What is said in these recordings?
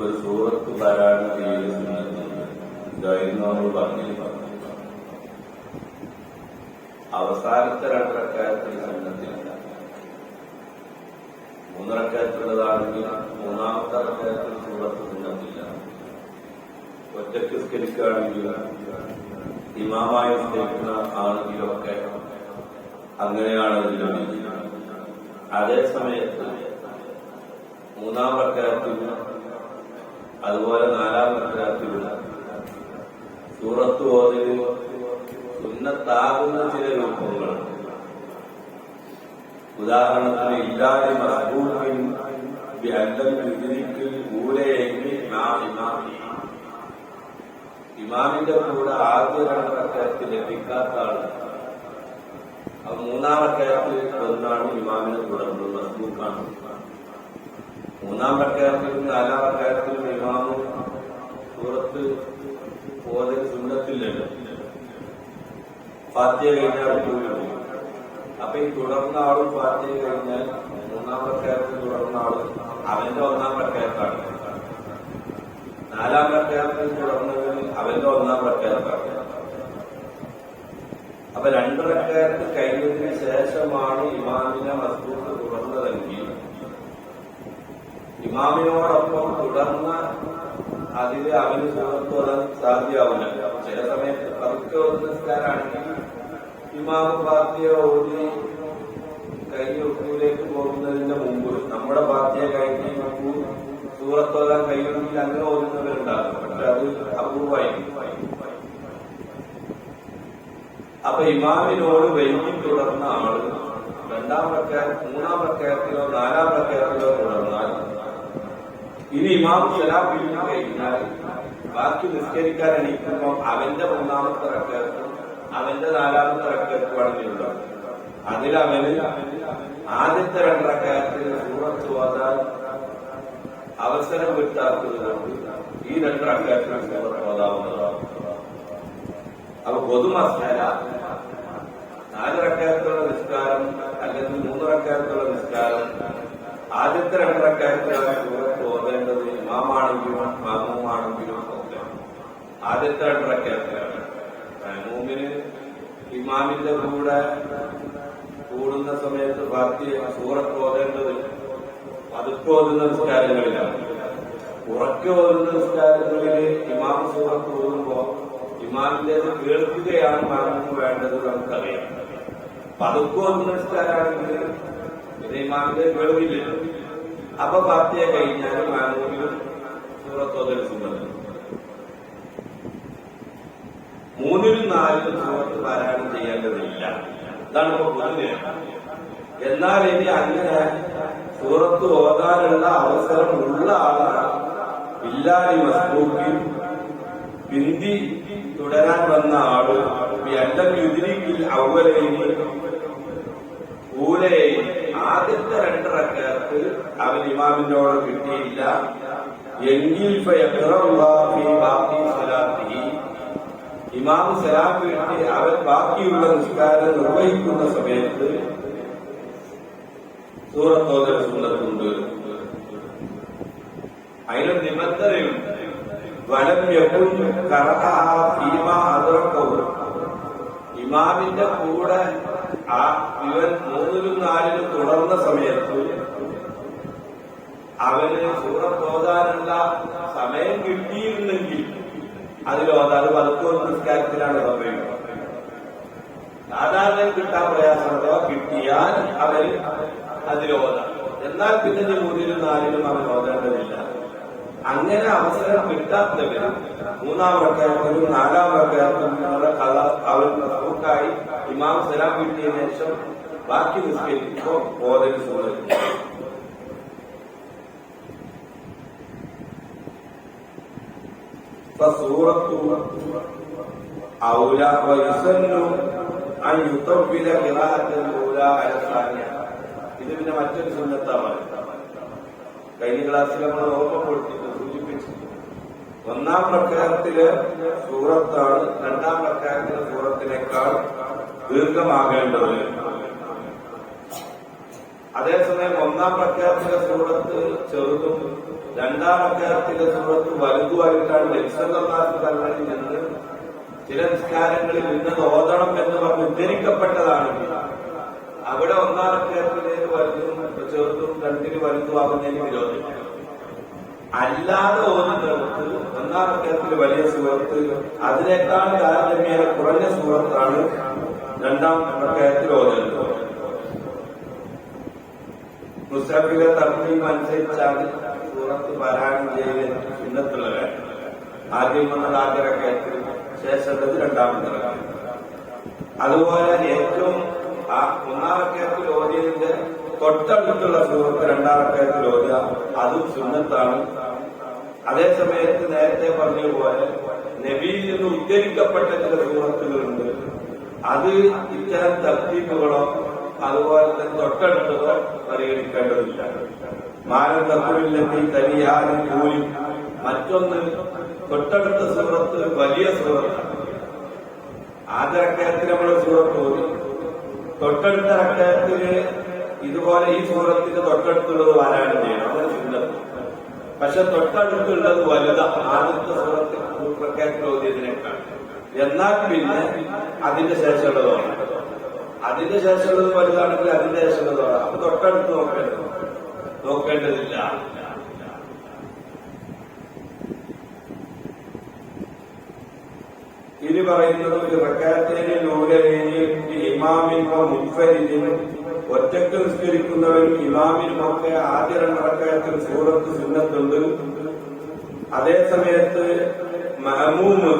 ഒരു സൂറത്ത് പാരായണ ഇതായിരുന്നു നമ്മൾ പറഞ്ഞു അവസാനത്തെ രണ്ടക്കാരത്തിൽ റക്കത്തിൽ മൂന്നരക്കാരത്തിലുള്ളതാണെങ്കിൽ മൂന്നാമത്തെ അക്കാരത്തിൽ സൂറത്ത് സുന്നത്തില്ല ഒറ്റയ്ക്ക് സ്കരിക്കുകയാണെങ്കിൽ ഇമാമായി സ്കരിക്കുന്ന ആണെങ്കിലൊക്കെ അങ്ങനെയാണ് അതേസമയത്ത് മൂന്നാം റക്കത്തിലും അതുപോലെ നാലാം റക്കത്തിലും സൂറത്ത് ഓതിൽ സുന്നത്താകുന്ന ചില രൂപങ്ങളാണ് ഉദാഹരണത്തിന് ഇല്ലാതെ ഇമാമി ഇമാമിന്റെ കൂടെ ആദ്യ രണ്ട് റക്കയത്ത് ലഭിക്കാത്ത ആൾ അത് മൂന്നാം ഒന്നാണ് ഇമാമിനെ തുടർന്ന് മസ്ബൂക്കാണ്. മൂന്നാം റക്കയത്തിലും നാലാം റക്കയത്തിലും ഇമാമും പുറത്ത് പോലെ സുന്നത്തില്ലല്ലോ. ഫാത്തിയ കഴിഞ്ഞാൽ അടുത്തുള്ളൂ അപ്പൊ ഈ തുടർന്ന ആളും ഫാത്തിയ കഴിഞ്ഞാൽ മൂന്നാം പ്രഖ്യാപനത്തിൽ തുടർന്ന ആൾ അവന്റെ ഒന്നാം പ്രഖ്യാപനമാണ് നാലാം പ്രഖ്യാപനത്തിൽ തുടർന്നതിൽ അവന്റെ ഒന്നാം പ്രഖ്യാപനമാണ് അപ്പൊ രണ്ട് പ്രഖ്യാപനത്തിൽ കഴിഞ്ഞതിന് ശേഷമാണ് ഇമാമിനെ മസ്ബൂത്ത് തുടർന്നതെങ്കിൽ ഇമാമിനോടൊപ്പം തുടർന്ന അതിൽ അവന് സുഹൃത്ത് വരാൻ സാധ്യമാവില്ല. ചില സമയത്ത് പതുക്കെ നിസ്കാരാണെങ്കിൽ ഇമാമ് പാർട്ടിയെ ഓടി കൈ ഒട്ടിലേക്ക് പോകുന്നതിന്റെ മുമ്പ് നമ്മുടെ പാർട്ടിയെ കഴിഞ്ഞ് നമുക്ക് സൂറത്തോലാൻ കഴിയുമെങ്കിൽ അങ്ങനെ ഓടുന്നവരുണ്ടാകും. പക്ഷെ അത് അപൂർവമായിരിക്കും. അപ്പൊ ഇമാമിനോട് വൈകി തുടർന്ന ആൾ രണ്ടാം പ്രഖ്യാപ മൂന്നാം പ്രഖ്യാപത്തിലോ നാലാം പ്രഖ്യാപത്തിലോ തുടർന്നാൽ ഇനി ഇമാം സലാം പിരിഞ്ഞു കഴിഞ്ഞാൽ ബാക്കി നിസ്കരിക്കാൻ എണീക്കുമ്പോൾ അവന്റെ മൂന്നാമത്തെ റക്കത്തും അവന്റെ നാലാമത്തെ റക്കത്തുമാണെങ്കിലുള്ള അതിൽ അവന് ആദ്യത്തെ രണ്ടറക്കത്തിൽ സൂറത്ത് ഓതാൻ അവസരം വിട്ടാക്കുന്നതുകൊണ്ട് കൊണ്ട് ഈ രണ്ടറക്കത്തിൽ സൂറത്ത് ഓതാവുന്നതാണ് അപ്പൊ പൊതുമസാല നാലിറക്കത്തുള്ള നിസ്കാരം അല്ലെങ്കിൽ മൂന്നിറക്കത്തുള്ള നിസ്കാരം ആദ്യത്തെ രണ്ടിറക്കത്തുള്ള സൂറത്ത് ഇമാമാണെങ്കിലും മാമുമാണെങ്കിലും ഒക്കെ. ആദ്യത്തെ അഡ്രക്കാത്തിലാണ് മൂമിന് ഇമാമിന്റെ കൂടെ കൂടുന്ന സമയത്ത് ബാക്കി സൂറത്ത് ഓതേണ്ടത് ഓതുന്ന നിസ്കാരങ്ങളിലാണ്. ഉറക്കെ ഓതുന്ന നിസ്കാരങ്ങളിൽ ഇമാം സൂറത്ത് ഓതുമ്പോ ഇമാമിന്റേത് കേൾക്കുകയാണ് മാമൂന് വേണ്ടത് നമുക്കറിയാം. പതുക്കോതുന്ന നിസ്കാരമാണെങ്കിൽ ഇത് ഇമാമിന്റെ കേൾവില്ലല്ലോ അപ്പൊ പാർട്ടിയെ കഴിഞ്ഞാൽ മാമൂനിലും സൂറത്ത് ഓതൽ സുന്ദരം മൂന്നിലും നാലിലും സൂറത്ത് പാരായണം ചെയ്യേണ്ടതില്ല. ഇതാണ് ഇപ്പൊ പൊതുവെ എന്നാൽ ഇനി അങ്ങനെ സൂറത്ത് ഓതാനുള്ള അവസരം ഉള്ള ആളാണ് ഇല്ലാതെ മസ്തൂക്കി ബിന്ദി തുടരാൻ വന്ന ആൾ എല്ലാം ഔവലയിന് ഊലയിൽ ആദ്യത്തെ രണ്ടിറക്കത്ത് അവൻ ഇമാമിനോട് കിട്ടിയില്ല. എങ്കിൽ ഇമാം സലാം കിട്ടി അവൻ ബാക്കിയുള്ള നിസ്കാരം നിർവഹിക്കുന്ന സമയത്ത് സൂറത്തോദര സുന്നത്തുണ്ട്. അതിന് നിബന്ധനയുണ്ട് വലം അതിറക്കവും ഇമാമിന്റെ കൂടെ ആ ഇവൻ മൂന്നിലും നാലിലും തുടർന്ന സമയത്ത് അവന് സൂറത്ത് ഓതാനുള്ള സമയം കിട്ടിയിരുന്നെങ്കിൽ അതിൽ അത് പതുക്കെ നിസ്കാരത്തിലാണ് പറയുന്നത് സാധാരണ കിട്ടാൻ പ്രയാസമുണ്ടോ കിട്ടിയാൽ അവർ അതിലോദ എന്നാൽ പിന്നെ മൂന്നിലും നാലിലും അവൻ ഓതേണ്ടതില്ല. അങ്ങനെ അവസരം കിട്ടാത്തവർ മൂന്നാം റക്കായത്തിലും നാലാം റക്കായത്തിലുള്ള കഥ അവർ നമുക്കായി ഇമാം സലാം കിട്ടിയതിനു ശേഷം ബാക്കി നിസ്കരിക്കുമ്പോൾ ഓതൽ സൂചിക്കും فسورة أولى ويسن أن يطول قراءة الأولى على الثانية ഇത് പിന്നെ മറ്റൊരു സുന്നത്താണ് കഴിഞ്ഞ ക്ലാസ്സിൽ നമ്മൾ ഓർമ്മപ്പെടുത്തിയിട്ട് സൂചിപ്പിച്ചു ഒന്നാം പ്രക്കാരത്തിലെ സൂറത്താണ് രണ്ടാം പ്രക്കാരത്തിലെ സൂറത്തിനേക്കാൾ ദീർഘമാകേണ്ടത് അതേസമയം ഒന്നാം പ്രഖ്യാപത്തിലെ സൂറത്ത് ചെറുതും രണ്ടാം പ്രഖ്യാപത്തിലെ സൂറത്ത് വലുതുമായിട്ടാണ് തങ്ങളിൽ നിന്ന് ചില നിസ്കാരങ്ങളിൽ ഇന്നത് ഓതണം എന്ന് പറഞ്ഞ് ഉദ്ധരിക്കപ്പെട്ടതാണെങ്കിൽ അവിടെ ഒന്നാം പ്രഖ്യാപത്തിലേക്ക് വലുതും ചെറുതും രണ്ടിന് വലുതുമാകുന്നതിന് വിരോധിക്കും അല്ലാതെ ഓതുന്നിടത്ത് ഒന്നാം പ്രഖ്യാപത്തിൽ വലിയ സൂറത്ത് അതിനേക്കാൾ താരതമ്യേന കുറഞ്ഞ സൂറത്താണ് രണ്ടാം പ്രഖ്യാപത്തിൽ ഓതുന്നത്. മുസ്തഫിലെ തർത്തീം അനുസരിച്ചാണ് സൂറത്ത് പാരായണം ചെയ്യുന്ന ചിഹ്നത്തുള്ളവർ ആദ്യം വന്നത് ആദ്യ റക്കയത്തിൽ രണ്ടാമത് രണ്ടാമത്തെ റക്കയത്തിൽ അതുപോലെ ഏറ്റവും ആ ഒന്നാം റക്കയത്തിൽ തൊട്ടടുത്തുള്ള സുഹൃത്ത് രണ്ടാം ഓതുക അതും സുന്നത്താണ്. അതേ സമയത്ത് നേരത്തെ പറഞ്ഞതുപോലെ നബിയിൽ നിന്ന് ഉദ്ധരിക്കപ്പെട്ട ചില സുഹൃത്തുക്കളുണ്ട്. അത് ഇത്തരം തർത്തീപ്പുകളോ അതുപോലെ തന്നെ തൊട്ടടുത്തതോ പരിഗണിക്കേണ്ടതില്ല. മാനം തത്വമില്ലെത്തി തനിയാനും കൂലി. മറ്റൊന്ന് തൊട്ടടുത്ത സൂറത്ത് വലിയ സൂറത്താണ് ആദ്യ റക്കയത്തിൽ നമ്മൾ സൂറത്ത് ഓതി തൊട്ടടുത്ത റക്കയത്തിന് ഇതുപോലെ ഈ സൂറത്തിന്റെ തൊട്ടടുത്തുള്ളത് പാരായണം ചെയ്യണം? അതൊരു ചിന്ത പക്ഷെ തൊട്ടടുത്തുള്ളത് വലുതാണ് ആദ്യത്തെ റക്കയത്തിൽ ഓതിയതിനേക്കാൾ എന്നാൽ പിന്നെ അതിന്റെ ശേഷമുള്ളതാണ്. അതിന്റെ ശേഷമുള്ളത് വലുതാണെങ്കിൽ അതിന്റെ ശേഷമുള്ളതാണ് അപ്പൊ തൊട്ടടുത്ത് നോക്കേണ്ടത്. നോക്കേണ്ടതില്ല. ഇനി പറയുന്നത് ഒരു റക്കാത്തേനിലൂടെ ഇമാമിനോ മുൻഫരിനും ഒറ്റയ്ക്ക് നിസ്കരിക്കുന്നവരും ഇമാമിനും ഒക്കെ ആദ്യ രണ്ടറക്കായത്തിൽ സൂറത്ത് സുന്നത്തുണ്ട്. അതേ സമയത്ത് മഹമൂമ്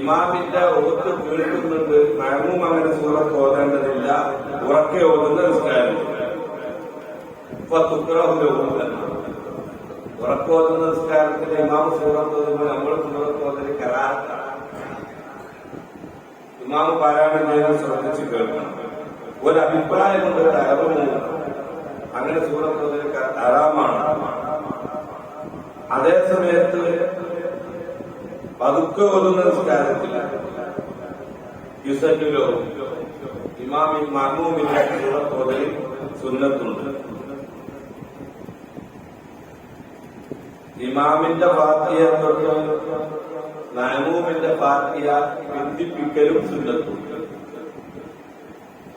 ഇമാമിന്റെ ഓത്ത് കേൾക്കുന്നുണ്ട് മഹമൂം അങ്ങനെ സൂറത്ത് ഓതേണ്ടതില്ല. ഉറക്കെ ഓതുന്ന നിസ്കാരം. ഇപ്പൊ തുക്രഹുലവും ഉറക്കോതുന്ന നിസ്കാരത്തിൽ ഇമാം സൂറത്ത് ഓതുമ്പോൾ നമ്മൾ സൂറത്ത് ഓതൽ കരാത്താണ് ഇമാം പാരായണം ചെയ്ത് ശ്രദ്ധിച്ച് കേൾക്കണം. ഒരു അഭിപ്രായം കൊണ്ട് ഒരു അറിവ് അങ്ങനെ സൂറത്ത് ഓതൽ ഹറാമാണ് അതേ സമയത്ത് പതുക്കെ ഒതുന്ന നിസ്കാരത്തിൽ യുസറ്റിലോ ഇമാമിൻ മഹ്മൂമിന്റെ തോതിൽ സുന്നത്തുണ്ട്. ഇമാമിന്റെ ഫാത്തിയ തൊട്ട് മഹമൂമിന്റെ ഫാത്തിയ ബന്ധിപ്പിക്കലും സുന്നത്തുണ്ട്.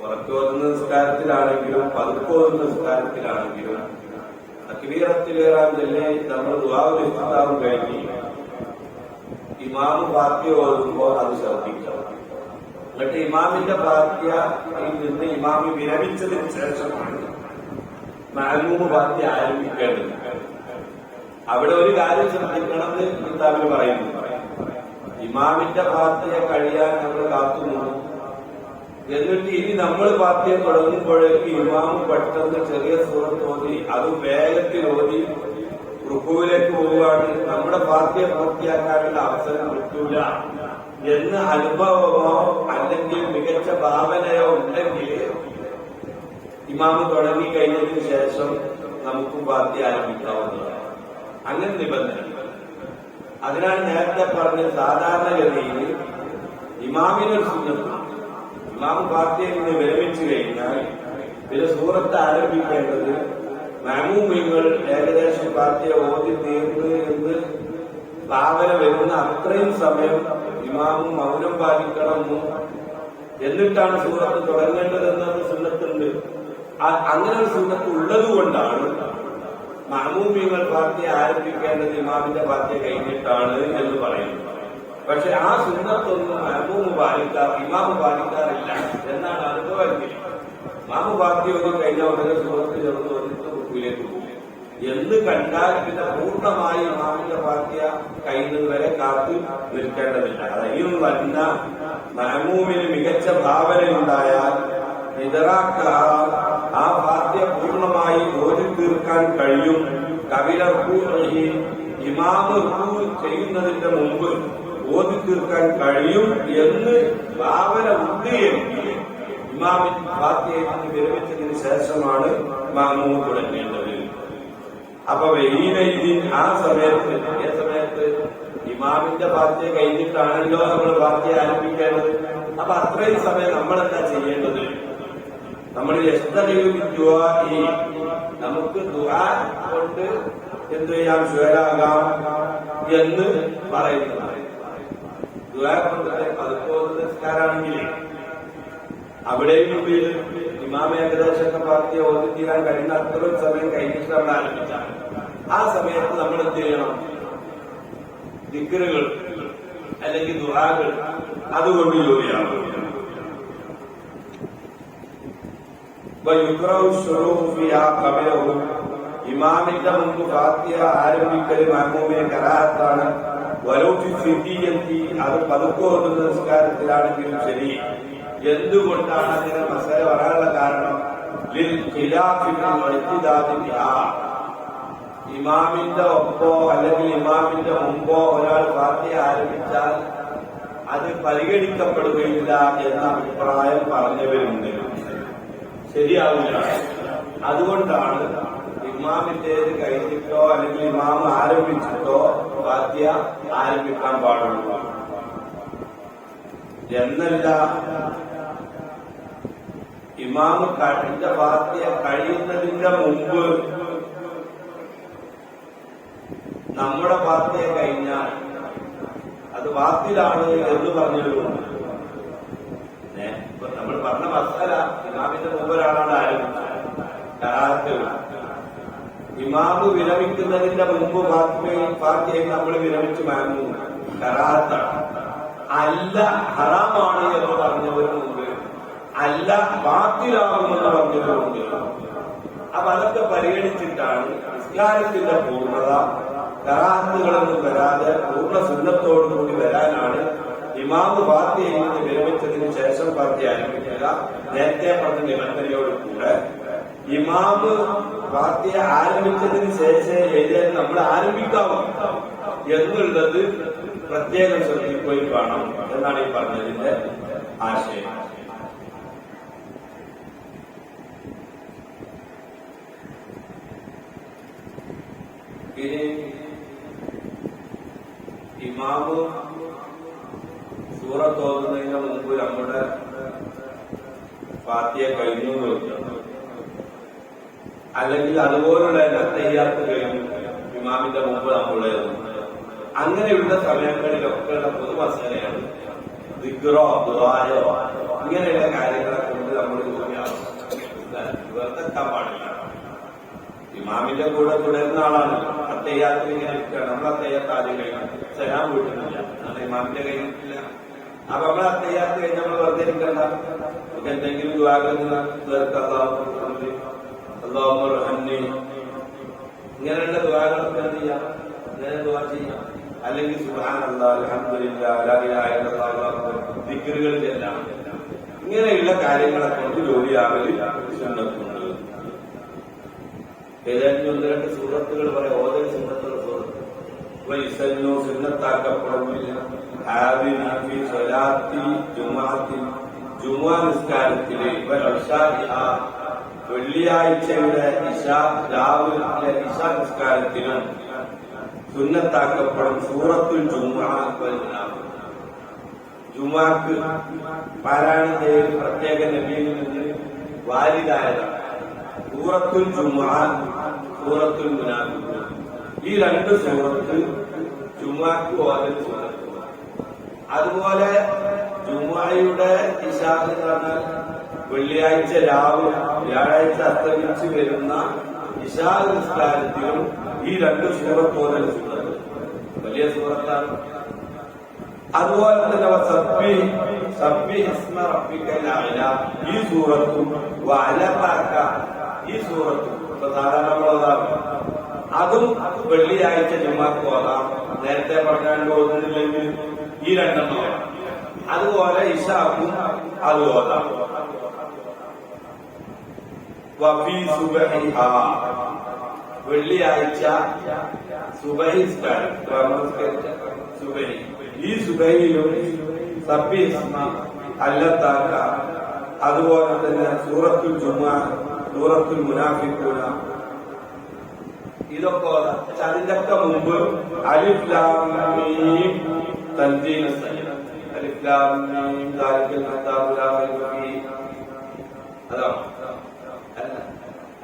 ഉറക്കോതുന്ന നിസ്കാരത്തിലാണെങ്കിലും പതുക്കോതുന്ന നിസ്കാരത്തിലാണെങ്കിലും അക്ബീറത്തിലേറാൻ തന്നെ നമ്മൾ ദുവാവിസ്ഥാവും കഴിഞ്ഞ് ഇമാമ് പാർട്ടിയ ഓർക്കുമ്പോൾ അത് ശ്രദ്ധിക്കണം. എന്നിട്ട് ഇമാമിന്റെ പാർട്ടിയിൽ നിന്ന് ഇമാമി വിരമിച്ചതിന് ശേഷമാണ് മാലൂമ് പാർട്ടി ആരംഭിക്കേണ്ടത്. അവിടെ ഒരു കാര്യം ശ്രദ്ധിക്കണമെന്ന് കിതാബിൽ പറയുന്നു. ഇമാമിന്റെ പാർട്ടിയെ കഴിയാൻ നമ്മൾ കാത്തുനിന്നു. എന്നിട്ട് ഇനി നമ്മൾ പാർട്ടിയെ തുടങ്ങുമ്പോഴേക്ക് ഇമാമ് പെട്ടെന്ന് ചെറിയ സൂറത്ത് ഓതി അത് വേഗത്തിൽ ഓതി റുക്കുവിലേക്ക് പോവുകയാണ്. നമ്മുടെ പാർട്ടിയെ പൂർത്തിയാക്കാനുള്ള അവസരം കിട്ടൂല. എന്ന് അനുഭവമോ അല്ലെങ്കിൽ മികച്ച ഭാവനയോ ഉണ്ടെങ്കിൽ ഇമാമ് തുടങ്ങി കഴിഞ്ഞതിന് ശേഷം നമുക്ക് പാർട്ടി ആരംഭിക്കാവുന്നതാണ്. അങ്ങനെ നിബന്ധന. അതിനാണ് നേരത്തെ പറഞ്ഞ സാധാരണഗതിയിൽ ഇമാമിനൊരു സുന്നത്ത് ഇമാം പാർട്ടിയിൽ നിന്ന് വിരമിച്ചു കഴിഞ്ഞാൽ പിന്നെ സൂറത്ത് ആരംഭിക്കേണ്ടത് മാമൂമിങ്ങൾ ഏകദേശം പാർട്ടിയെ ഓതി തീർന്നു എന്ന് ഭാവന വരുന്ന അത്രയും സമയം ഇമാമും മൗനം പാലിക്കണം എന്നിട്ടാണ് സൂറത്ത് തുടങ്ങേണ്ടതെന്നത് സുന്നത്തുണ്ട്. അങ്ങനെ ഒരു സുന്നത്ത് ഉള്ളത് കൊണ്ടാണ് മഹമൂമിങ്ങൾ പാർട്ടിയെ ആരംഭിക്കേണ്ടത് ഇമാമിന്റെ പാർട്ടിയെ കഴിഞ്ഞിട്ടാണ് എന്ന് പറയുന്നത്. പക്ഷെ ആ സുന്നത്തൊന്നും മഹമൂമ് പാലിക്കാർ ഇമാമ് പാലിക്കാറില്ല. എന്നാണ് അനുഭവമെങ്കിൽ മാമു പാർട്ടി ഒന്നും കഴിഞ്ഞ ഉടനെ സുഹൃത്ത് ചേർന്ന്. വന്നിട്ട് പോകും. എന്ന് കണ്ടാൽ പിന്നെ പൂർണമായി ഇമാമിന്റെ കയ്യിൽ കഴിയുന്നത് വരെ കാത്തു നിൽക്കേണ്ടതില്ല. അതായത് വന്ന മഹമൂമിന് മികച്ച ഭാവനയുണ്ടായാൽ ഇതറാക്ക ആ പാർട്ടിയ പൂർണമായി ഓരി തീർക്കാൻ കഴിയും. കവിത ഇമാമ് ചെയ്യുന്നതിന്റെ മുമ്പ് ഓതി തീർക്കാൻ കഴിയും എന്ന് ഭാവന ഉണ്ട് എങ്കിൽ ഇമാമിൻ ഫാത്തിയയിൽ നിന്ന് വിരമിച്ചതിന് ശേഷമാണ് മാമൂമ് തുടങ്ങേണ്ടത്. അപ്പൊ വെയിലൈദിൻ ആ സമയത്ത് ഏ സമയത്ത് ഇമാമിന്റെ ഫാത്തിയ കഴിഞ്ഞിട്ടാണല്ലോ നമ്മൾ ഫാത്തിയ ആരംഭിക്കേണ്ടത്. അപ്പൊ അത്രയും സമയം നമ്മൾ എന്താ ചെയ്യേണ്ടത്? നമ്മൾ ഈ നമുക്ക് ദുആ കൊണ്ട് എന്ത് ചെയ്യാം? ഷുവരാകാം എന്ന് പറയുന്നതാണ്. ദുആ കൊണ്ട് പതിപ്പോത് നിസ്കാരാണെങ്കിൽ അവിടെയും മുമ്പിൽ ഇമാം ഏകദേശമൊക്കെ പാർട്ടി ഓതി തീരാൻ കഴിയുന്ന അത്രയും സമയം കഴിഞ്ഞിട്ട് നമ്മൾ ആരംഭിച്ചാണ്. ആ സമയത്ത് നമ്മൾ എന്ത് ചെയ്യണം? ദിക്കറുകൾ അല്ലെങ്കിൽ ദുറാകൾ അതുകൊണ്ട് ജോലിയാകും ഇമാമിന്റെ മുമ്പ് ഫാത്തിയ ആരംഭിക്കൽ മഹമൂമിനെ കരാഹത്താണ് വലോഫി അത് പതുക്കോതുന്ന നിസ്കാരത്തിലാണെങ്കിലും ശരി. എന്തുകൊണ്ടാണ് അതിന് മസല പറയാനുള്ള കാരണം. ഇമാമിന്റെ ഒപ്പോ അല്ലെങ്കിൽ ഇമാമിന്റെ മുമ്പോ ഒരാൾ പാർട്ടി ആരംഭിച്ചാൽ അത് പരിഗണിക്കപ്പെടുകയില്ല എന്ന അഭിപ്രായം പറഞ്ഞവരുണ്ട്. ശരിയാവില്ല. അതുകൊണ്ടാണ് ഇമാമിന്റേത് കഴിഞ്ഞിട്ടോ അല്ലെങ്കിൽ ഇമാം ആരംഭിച്ചിട്ടോ ഫാത്തിയ ആരംഭിക്കാൻ പാടുള്ളൂ. എന്നല്ല ഇമാമ് കഴിഞ്ഞ ഫാത്തിയ കഴിയുന്നതിന്റെ മുമ്പ് നമ്മുടെ ഫാത്തിയ കഴിഞ്ഞാൽ അത് വാത്തിലാണ് എന്ന് പറഞ്ഞിട്ടുണ്ട് നമ്മൾ പറഞ്ഞ മസാല ഇമാമിന്റെ മുമ്പ് ഒരാളാണ് ആരംഭിച്ചത് ഇമാമ് വിരമിക്കുന്നതിന്റെ മുമ്പ് ഫാത്തിയയും നമ്മൾ വിരമിച്ച് മാങ്ങുന്നു കരാഹത്താണ് അല്ല ഹറാമാണ് എന്ന് പറഞ്ഞവരുമുണ്ട് അല്ല ബാത്തിലാകുമെന്ന് പറഞ്ഞവരുമുണ്ട് അപ്പൊ അതൊക്കെ പരിഗണിച്ചിട്ടാണ് ഇസ്ലാമത്തിന്റെ പൂർണത കറാഹത്തുകളൊന്നും വരാതെ പൂർണ സുന്നത്തോടുകൂടി വരാനാണ് ഇമാമ് ഫാത്തിയയിൽ നിന്ന് വിരമിച്ചതിന് ശേഷം പാർട്ടി ആരംഭിക്കുക. നേരത്തെ പറഞ്ഞ നിബന്ധനയോട് കൂടെ ഇമാമ് പാർട്ടിയെ ആരംഭിച്ചതിന് ശേഷം എഴുതിയാൽ നമ്മൾ ആരംഭിക്കാവൂ. എന്നുള്ളത് പ്രത്യേകം ശ്രദ്ധിക്കുകയും വേണം എന്നാണ് ഈ പറഞ്ഞതിന്റെ ആശയം. ഇനി ഇമാമ് സൂറ ഓതുന്നതിന് മുമ്പ് നമ്മുടെ പാർട്ടിയെ കഴിഞ്ഞു അല്ലെങ്കിൽ അതുപോലുള്ള തയ്യാത്ത് കഴിഞ്ഞു ഇമാമിന്റെ മുമ്പ് നമ്മളുള്ളത് അങ്ങനെയുള്ള സമയങ്ങളിലൊക്കെ പൊതുവസനയാണ് ദിഗ്രോ ദുരായോ ഇങ്ങനെയുള്ള കാര്യങ്ങളെ കൊണ്ട് നമ്മൾ ഇവർക്കെത്താൻ പാടില്ല. ഇമാമിന്റെ കൂടെ തുടരുന്ന ആളാണ്. അത്തയ്യാത്ത് ഇങ്ങനെ വിൽക്കുകയാണ് നമ്മൾ ആ അത്തയ്യാത്ത് ആദ്യം കഴിയണം സലാം വീട്ടുന്നില്ല നമ്മുടെ ഇമാമിന്റെ കഴിഞ്ഞിട്ടില്ല അപ്പൊ നമ്മൾ ആ അത്തയ്യാത്ത് കഴിഞ്ഞ് നമ്മൾ വെറുതെ ഇരിക്കണ്ട. എന്തെങ്കിലും ദുവാകുന്ന ഇങ്ങനെയുള്ള ദുവാകളൊക്കെ എന്ത് ചെയ്യാം? ഇങ്ങനെ ദുവാ ചെയ്യാം. അല്ലെങ്കിൽ ചെല്ലാം ഇങ്ങനെയുള്ള കാര്യങ്ങളെ കൊണ്ട് ജോലിയാവില്ല സുന്നത്തുണ്ട് ഏതായാലും ഒന്ന് രണ്ട് സൂറത്തുകൾ പറയാം. ഓരോ സുന്നത്തുള്ള സൂറത്ത്. വൈസന്നു സുന്നത്താക്കപ്പെടുന്നില്ല ഹാബിനി നാഫി സ്വലാത്തി ജുമാത്തി ജുമാ നിസ്കാരത്തിലെ വെള്ളിയാഴ്ചയുടെ ഇഷ രാവിലെ ഇഷ നിസ്കാരത്തിനും സുന്നത്താക്കപ്പെടും സൂറത്തുൽ ജുമാ ജുമാക്ക് ദേവി പ്രത്യേക നബിയിൽ നിന്ന് വാരിതായതാണ് സൂറത്തുൽ സൂറത്തുൽ മുനാഫിഖ് ഈ രണ്ട് സൂറത്ത് ജുമാക്ക് ഓരോ സൂറത്ത് അതുപോലെ ജുമായുടെ ഇഷാഖ് എന്ന് പറഞ്ഞാൽ വെള്ളിയാഴ്ച രാവിലെ വ്യാഴാഴ്ച അസ്തമിച്ച് വരുന്ന ഇഷാ നിസ്കാരത്തിലും ഈ രണ്ട് സൂറത്ത് സൂറത്ത് വലിയ സൂറത്താണ്. അതുപോലെ തന്നെ സബ്ബി സബ്ബി ഇസ്മ റബ്ബിക്കൽ ഈ സൂറത്തും വഅലമാക ഈ സൂറത്തും ഇപ്പൊ സാധാരണ നമ്മളതാണ് അതും വെള്ളിയാഴ്ച ജുമാക്ക് ഓതാം നേരത്തെ പറഞ്ഞാൽ ഓതുന്നില്ലെങ്കിൽ ഈ രണ്ടെണ്ണം ഓതാം. അതുപോലെ ഇഷാക്കും അത് ഓതാം വെള്ളിയാഴ്ച ബ്രഹ്മസ്കരിച്ച സുബഹി. ഈ സുബൈയിലും സബ്ബി അല്ലത്താക്ക. അതുപോലെ തന്നെ സൂറത്തു ജുമ സൂറത്തുൽ മുനാഫിക്കൂന ഇതൊക്കെ അതിന്റെയൊക്കെ മുമ്പ് അലിഫ് ലാം മീം തൻസീൽ സജദ. അലിഫ് ലാം മീം ദാലിക്കൽ കിതാബു ലാ റൈബ ഫീഹി. അതാണ് അല്ല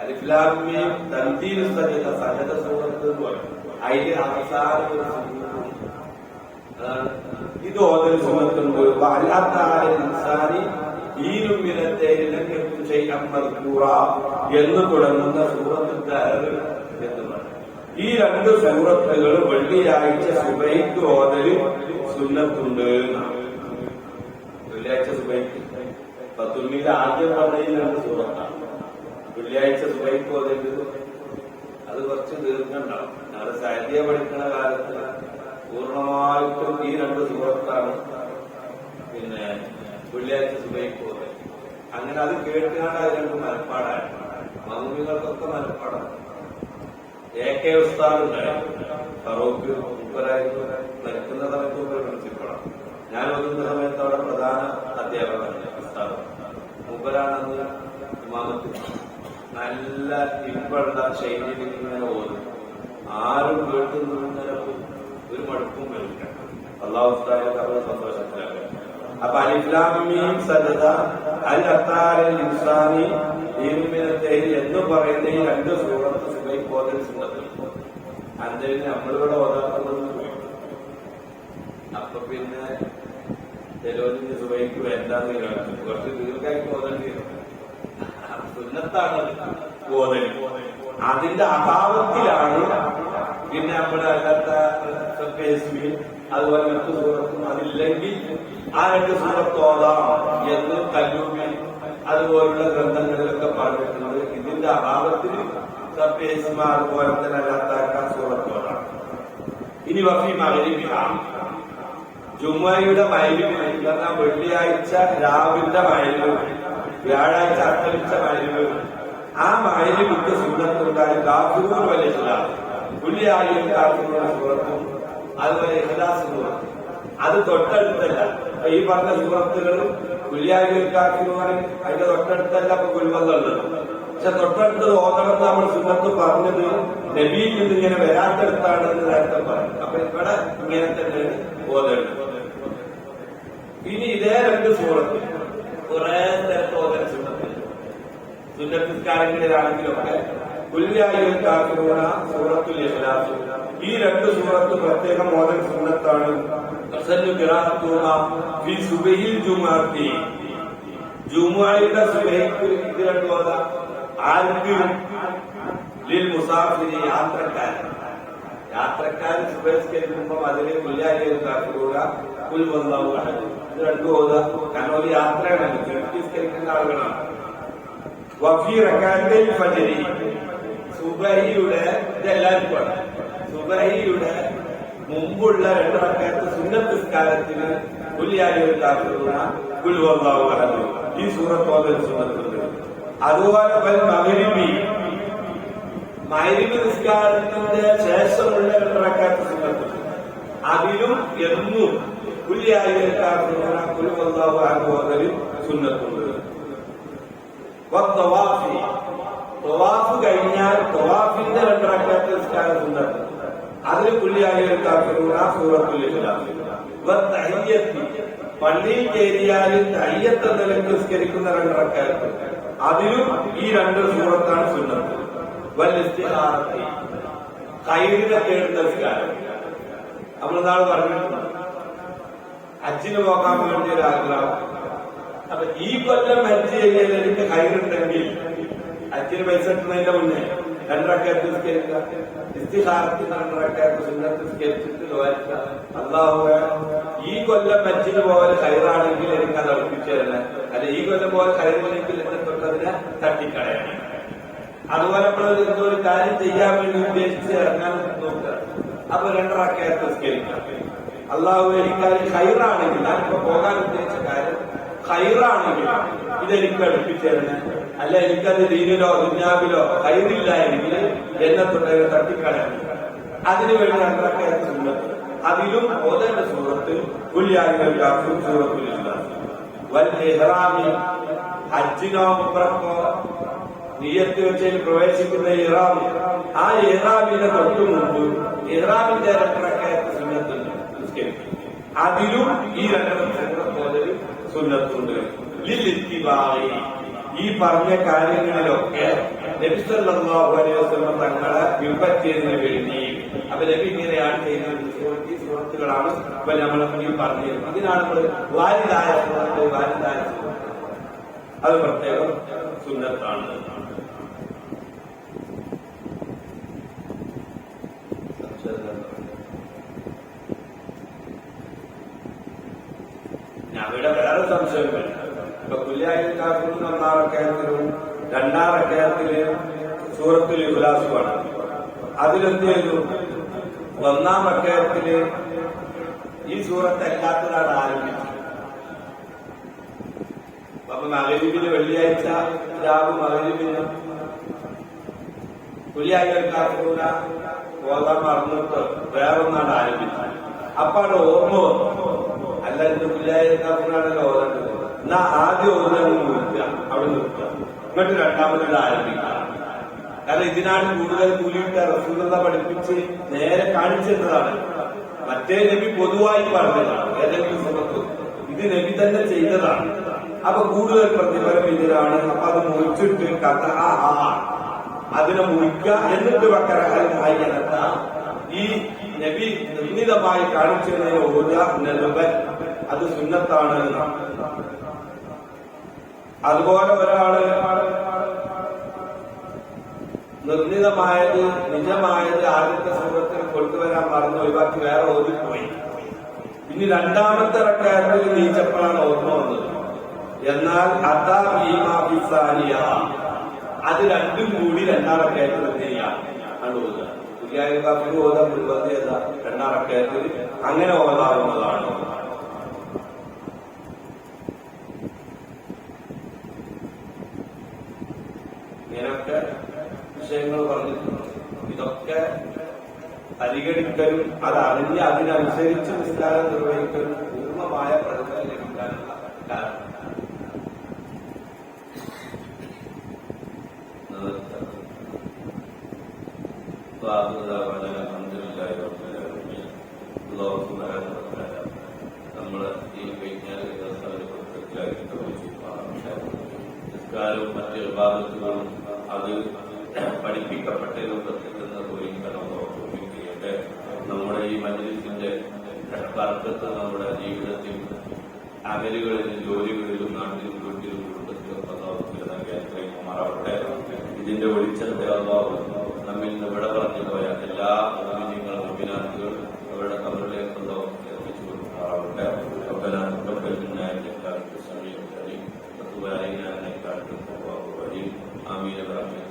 അലിഫ് ലാം മീം തൻസീൽ സജദ സജദ സൂറത്ത് എന്ന് പറയും അതിന്റെ അവസാനം ഒരു. അതാണ് ഇത് ഓതൽ സുന്നത്തുണ്ട് വല്ലാത്ത മിനത്തേരിലും ചെയ്യാൻ മർക്കൂറ എന്ന് തുടങ്ങുന്ന സൂറത്തിന്റെ ഈ രണ്ട് സൂറത്തുകൾ വെള്ളിയാഴ്ച സുബൈക്ക് ഓതൽ സുന്നത്തുണ്ട്. വെള്ളിയാഴ്ച സുബൈക്ക്. പത്തുണ്ണിയുടെ ആദ്യം പറഞ്ഞ രണ്ട് സൂറത്താണ്. വെള്ളിയാഴ്ച സുബൈക്ക് ഓതൽ അത് കുറച്ച് ദീർഘണ്ടാവും. അത് സാഹിത്യ പഠിക്കുന്ന കാലത്ത് പൂർണമായിട്ടും ഈ രണ്ട് സുഹൃത്താണ് പിന്നെ വെള്ളിയാഴ്ച സുബൈക്ക് ഓതൽ അങ്ങനെ അത് കേട്ടുകൊണ്ട് അത് രണ്ട് മലപ്പാടാണ് മമ്മികൾക്കൊക്കെ മലപ്പാടാണ്. എ കെ ഉസ്താദുണ്ടായിരുന്നു ഫറൂഖ് മുപ്പരായിരുന്നു. ഞാൻ ഒതുന്ന സമയത്ത് അവിടെ പ്രധാന അധ്യാപകനാണ് ഉസ്താദ്. മുപ്പരാണെന്ന് ഇമാമത്ത്. നല്ല ഇപ്പോഴുള്ള ശൈലിയിൽ ഇങ്ങനെ ഓതും. ആരും കേട്ടു ഒരു മടുപ്പും വരില്ല അള്ളാഹു ഉസ്താദിനെ സന്തോഷത്തിലാക്കുക അപ്പൊ അലിഫ്ലാമിയും അത്താരൽ ഇൻസാനി എന്ന് പറയുന്ന ഈ രണ്ട് സൂറത്ത് സുബൈ ഓതൽ സുന്നത്തിൽ അതിന് നമ്മളിവിടെ ഓതാക്കുന്നത് അപ്പൊ പിന്നെ ചെലോദിന് സുബൈക്ക് വേണ്ടാന്ന് കേൾക്കും കുറച്ച് ദീർഘമായിട്ട് ഓതേണ്ടി സുന്നത്താണ് ഓതൽ അതിന്റെ അഭാവത്തിലാണ് പിന്നെ നമ്മുടെ അല്ലാത്ത അതുപോലെ മറ്റു സൂറത്തും അതില്ലെങ്കിൽ ആ രണ്ട് സൂറത്ത് എന്ന് കല്ലൂമി അതുപോലുള്ള ഗ്രന്ഥങ്ങളിലൊക്കെ പറഞ്ഞിട്ടുണ്ട്. ഇതിന്റെ അഭാവത്തിൽ സബ്ബേസ്മ പോലെ തന്നെ അല്ലാത്താക്കാൻ സൂറത്ത് ഓതാം ഇനി വഫി മകരിബിയാണ് ജുമ്മയുടെ മൈലിന് പറഞ്ഞാൽ വെള്ളിയാഴ്ച രാവിലെ മൈലിന് വ്യാഴാഴ്ച അത്തലിച്ച മൈലിന് ആ മൈലിക്ക് സുഖത്തുണ്ടായി കാത്തൂർ വലിയ പുള്ളിയായും കാഫിറൂർ സുഹൃത്തും അതുപോലെ ഇഖ്ലാസ് സുഹൃത്തും. അത് തൊട്ടടുത്തല്ല. അപ്പൊ ഈ പറഞ്ഞ പുള്ളിയായും പറയും അതിന്റെ തൊട്ടടുത്തല്ല ഇപ്പൊ കുൽവന്നുള്ളത് പക്ഷെ തൊട്ടടുത്ത് ഓതണം നമ്മൾ സുഹൃത്ത് പറഞ്ഞത് നബിയിൽ നിന്ന് ഇങ്ങനെ വരാത്തടുത്താണ് എന്ന് നേരത്തെ പറഞ്ഞു. അപ്പൊ ഇവിടെ ഇങ്ങനെ തന്നെ ഓതേണ്ടത്. ഇനി ഇതേ രണ്ട് സൂറത്ത് കുറെ സ്ഥലത്ത് ഓതൽ സുന്നത്തിൽ സുന്നത്തിസ്കാരങ്ങളിലാണെങ്കിലൊക്കെ കുല്യായും സൂറത്തുൽ ഇഖ്ലാസ്. ഈ രണ്ട് സൂറത്ത് പ്രത്യേകം ഓതൽ സുന്നത്താണ് അസല്ലു ഖിറാഅത്തുഹ ഫി സുബഹിൽ ജുമുഅത്തി ജുമുഅയുടെ സുബഹിക്ക് ഇത് രണ്ട് ഓതാം ആർക്ക് ലിൽ മുസാഫിരി യാത്രക്കാരൻ യാത്രക്കാരൻ സുബഹിസ്കരിക്കുമ്പോൾ അതിന് കുൽ വല്ലാഹു അഹദ് ഇത് രണ്ടും ഓതാ കാരണം ഒരു യാത്രയാണ് സുബഹിസ്കരിക്കുന്ന ആളുകളാണ് വഫി റക്കാന്റെ ഫജരി സുബഹിയുടെ ഇതെല്ലാവർക്കും സുബഹിയുടെ മുമ്പുള്ള രണ്ട് റക്കാത്ത് സുന്നത്ത് നിസ്കാരത്തിന് കുല്യാലികൾ കാത്തുന്ന കുൽവല്ലാഹു പറഞ്ഞു ഈ സൂറത്ത് ഓതൽ സുന്നത്തുണ്ട്. അതുപോലെ പല മഗ്രിബി. മഗ്രിബ് നിസ്കാരത്തിന്റെ ശേഷമുള്ള രണ്ട് റക്കാത്ത് സുന്നത്തുണ്ട്. അതിലും എന്നും കുല്യാലികൾ കാത്തുന്ന കുൽവല്ലാഹു അഹദ് ഓതൽ സുന്നത്തുണ്ട്. തവാഫ്. കഴിഞ്ഞാൽ തൊവാഫിന്റെ രണ്ടരക്കാത്ത നിസ്കാരം സുന്നത്ത് അതിൽ പുള്ളിയായ സൂറത്തുൽ ഇഖ്ലാസ് പള്ളിയിൽ കയറിയാൽ തയ്യത്ത് നിലയ്ക്ക് നിസ്കരിക്കുന്ന രണ്ടരക്കാലത്ത് അതിലും ഈ രണ്ട് സൂറത്താണ് സുന്നത്ത്. വല്ലിസ്തിഹാറത്തി. കൈറിനെ തേടുന്ന നിസ്കാരം. നമ്മൾ നാളെ പറഞ്ഞിട്ടുണ്ട്. അച്ഛന് പോകാൻ വേണ്ടി ഒരു ആഗ്രഹം. അപ്പൊ ഈ കൊല്ലം ഹജ്ജ് ചെയ്യാൻ എനിക്ക് കയ്യിലുണ്ടെങ്കിൽ അച്ഛന് പൈസ കിട്ടുന്നതിന്റെ മുന്നേ അള്ളാഹുവെ ഈ കൊല്ലം ഹജ്ജിന് പോലെ കയറാണെങ്കിൽ എനിക്ക് അത് അടുപ്പിച്ചു തരണം അല്ല ഈ കൊല്ലം പോലെ കയറുമെങ്കിൽ എന്നെ തൊട്ടതിനെ തട്ടിക്കളയണം. അതുപോലെ നമ്മൾ എന്തോ ഒരു കാര്യം ചെയ്യാൻ വേണ്ടി ഉദ്ദേശിച്ച് ഇറങ്ങാൻ നോക്കുക. അപ്പൊ രണ്ടറാക്കിയാൽ നിസ്കരിക്കാം അള്ളാഹു എനിക്കാര്യം ഹൈറാണെങ്കിൽ ഞാനിപ്പോ പോകാൻ ഉദ്ദേശിച്ച കാര്യം ഹൈറാണെങ്കിൽ ഇതെനിക്ക് അടുപ്പിച്ചു അടുപ്പിച്ചേരണേ അല്ല എനിക്കത് ദീനിലോ ദുഞ്ഞാവിലോ ഹൈറില്ല എങ്കിൽ എന്നെ തുടങ്ങി തട്ടിക്കളയാൻ അതിനുവേണ്ടി സുന്നത്ത് അതിലും ഓതേണ്ട പുല്യാങ്ങൾ സൂറത്തുലില്ല വൽ ഇഹ്റാമി ഹജ്ജിനോ ഉംറക്കോ നീയത്ത് വെച്ചതിൽ പ്രവേശിക്കുന്ന ഇറാമി ആ ഇറാമിന്റെ തൊട്ടു മുമ്പ് ഇറാമിന്റെ രണ്ടരക്കായത്ത് സുന്നത്തുണ്ട്. അതിലും ഈ രണ്ടര സുന്നത്തുണ്ട്. ലില്ലിത്തിബായി. ഈ പറഞ്ഞ കാര്യങ്ങളിലൊക്കെ നബിസല്ലാഹു തങ്ങളെ പിൻപറ്റിയതിന് വേണ്ടി അപ്പൊ നബി ഇങ്ങനെയാണ് ചെയ്യുന്നത്. ഈ സുഹൃത്തുക്കളാണ് ഇപ്പൊ നമ്മൾ ഈ പറഞ്ഞത് അതിനാണ് നമ്മൾ വാരിദായ സുഹൃത്ത് സുഹൃത്ത്. അത് പ്രത്യേകം സുന്ദരത്താണ് ഞാൻ ഇവിടെ വേറെ സംശയമില്ല ഇപ്പൊ കാക്കുന്ന ഒന്നാം അക്കാര്യത്തിലും രണ്ടാം അക്കാര്യത്തിൽ സൂറത്തിൽ ഇഖ്ലാസുമാണ് അതിലെന്ത് ചെയ്തു ഒന്നാം അക്കാര്യത്തിൽ ഈ സൂറത്ത് അല്ലാത്തതാണ് ആരംഭിച്ചത് അപ്പൊ മകരീബിന് വെള്ളിയാഴ്ച രാവ് മകരീബിന് പുലിയായിരക്കാർക്കൂല ഓതാൻ മറന്നിട്ട് വേറൊന്നാണ് ആരംഭിച്ചത്. അപ്പാണ് ഓർമ്മ അല്ല ഇത് ഓതേണ്ടത് എന്നാ ആദ്യം ഓതാൻ നിർത്തുക. അവിടെ നിർത്തുക. എന്നിട്ട് രണ്ടാമത് ആരംഭിക്കുക. കാരണം ഇതിനാണ് കൂടുതൽ കൂലിയിട്ട് റസൂലത പഠിപ്പിച്ച് നേരെ കാണിച്ചെന്നതാണ് മറ്റേ നബി പൊതുവായി പറഞ്ഞതാണ്. ഏതെങ്കിലും സമത്ത് ഇത് നബി തന്നെ ചെയ്തതാണ്. അപ്പൊ കൂടുതൽ പ്രതിഫലം ഇതിലാണ് അപ്പൊ അത് മുറിച്ചിട്ട് കഥ അതിനെ മുറിക്കുക എന്നിട്ട് വക്കര അയ്യനത്ത ഈ നബി നിർണിതമായി കാണിച്ചതിനെ ഓരോ നിലവൻ. അത് സുന്നത്താണ് എന്നാണ്. അതുപോലെ ഒരാൾ നിർണിതമായത് നിജമായത് ആദ്യത്തെ സുഖത്തിൽ കൊണ്ടുവരാൻ മറന്ന് ഒഴിവാക്കി വേറെ ഓടിപ്പോയി ഇനി രണ്ടാമത്തെ റക്കാരത്തിൽ നീച്ചപ്പോഴാണ് ഓർമ്മ വന്നത്. എന്നാൽ അതാ ഭീമാഭിസാനിയ. അത് രണ്ടും കൂടി രണ്ടാം റക്കാരത്തിൽ തന്നെയാണ് കണ്ടുപോകുക ഓതാ മുൻപന്തിയത രണ്ടാം റക്കാരത്തിൽ അങ്ങനെ ഓതാവുന്നതാണ് ഇങ്ങനെയൊക്കെ വിഷയങ്ങൾ പറഞ്ഞിട്ടുണ്ട് ഇതൊക്കെ പരിഗണിക്കലും അത് അറിഞ്ഞ് അതിനനുസരിച്ച് നിസ്കാരം നിർവഹിക്കലും പൂർണമായ പ്രതിഫലം ലഭിക്കാനുള്ള കാരണം നമ്മൾ ഈ വൈജ്ഞാനിക നിസ്കാരവും മറ്റ് വിഭാഗത്തുകളും അത് പഠിപ്പിക്കപ്പെട്ട രൂപത്തിൽ നിന്ന് പോയി ഓർമ്മിക്കുകയൊക്കെ നമ്മുടെ ഈ മജ്ലിസിന്റെ ബർക്കത്ത് നമ്മുടെ ജീവിതത്തിൽ അമലുകളിലും ജോലികളിലും നാട്ടിലും വീട്ടിലും കുടുംബത്തിലും പദാർത്ഥത്തിൽ നൽകിയാത്രയുമാറാവട്ടെ ഇതിന്റെ വെളിച്ചത്തെ നമ്മിൽ നിന്ന് ഇവിടെ പറഞ്ഞു പോയ എല്ലാ പ്രതിനിധികളും അഭിനാർത്ഥികൾ അവരുടെ അവരുടെ പദാർത്ഥത്തിൽ എത്തിച്ചു കൊടുക്കുമാറാവട്ടെ. അവരുടെ സമയം പറഞ്ഞു